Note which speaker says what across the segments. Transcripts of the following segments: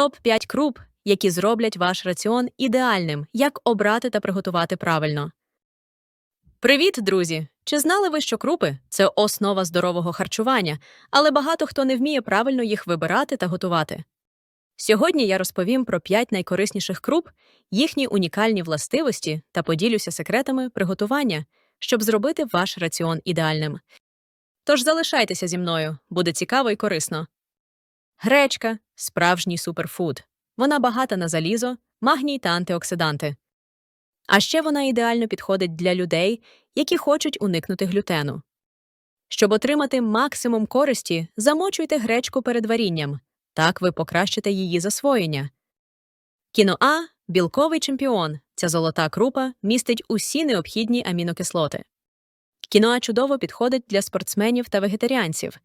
Speaker 1: Топ 5 круп, які зроблять ваш раціон ідеальним, як обрати та приготувати правильно. Привіт, друзі! Чи знали ви, що крупи це основа здорового харчування, але багато хто не вміє правильно їх вибирати та готувати. Сьогодні я розповім про 5 найкорисніших круп, їхні унікальні властивості та поділюся секретами приготування, щоб зробити ваш раціон ідеальним. Тож залишайтеся зі мною, буде цікаво і корисно. Гречка справжній суперфуд. Вона багата на залізо, магній та антиоксиданти. А ще вона ідеально підходить для людей, які хочуть уникнути глютену. Щоб отримати максимум користі, замочуйте гречку перед варінням. Так ви покращите її засвоєння. Кіноа білковий чемпіон. Ця золота крупа містить усі необхідні амінокислоти. Кіноа чудово підходить для спортсменів та вегетаріанців.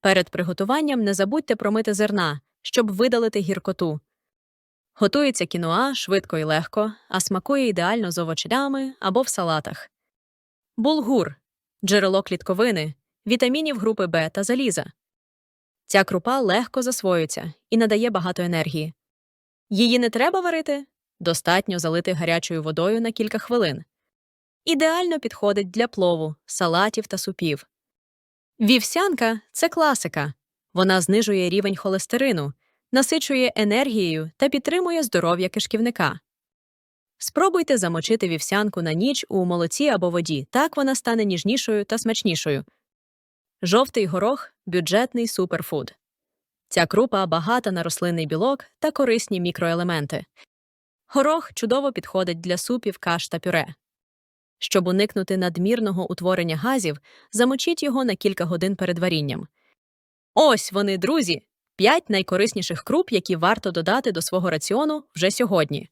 Speaker 1: Перед приготуванням не забудьте промити зерна, щоб видалити гіркоту. Готується кіноа швидко і легко, а смакує ідеально з овочами або в салатах. Булгур джерело клітковини, вітамінів групи Б та заліза. Ця крупа легко засвоюється і надає багато енергії. Її не треба варити, достатньо залити гарячою водою на кілька хвилин. Ідеально підходить для плову, салатів та супів. Вівсянка це класика. Вона знижує рівень холестерину, насичує енергією та підтримує здоров'я кишківника. Спробуйте замочити вівсянку на ніч у молоці або воді, так вона стане ніжнішою та смачнішою. Жовтий горох бюджетний суперфуд. Ця крупа багата на рослинний білок та корисні мікроелементи. Горох чудово підходить для супів, каш та пюре. Щоб уникнути надмірного утворення газів, замочіть його на кілька годин перед варінням. Ось вони, друзі, п'ять найкорисніших круп, які варто додати до свого раціону вже сьогодні.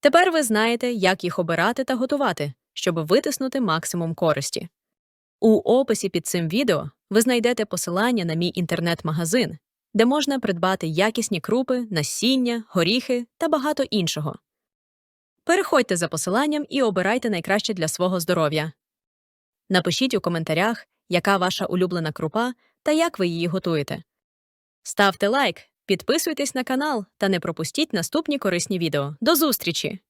Speaker 1: Тепер ви знаєте, як їх обирати та готувати, щоб витиснути максимум користі. У описі під цим відео ви знайдете посилання на мій інтернет-магазин, де можна придбати якісні крупи, насіння, горіхи та багато іншого. Переходьте за посиланням і обирайте найкраще для свого здоров'я. Напишіть у коментарях, яка ваша улюблена крупа та як ви її готуєте. Ставте лайк, підписуйтесь на канал та не пропустіть наступні корисні відео. До зустрічі!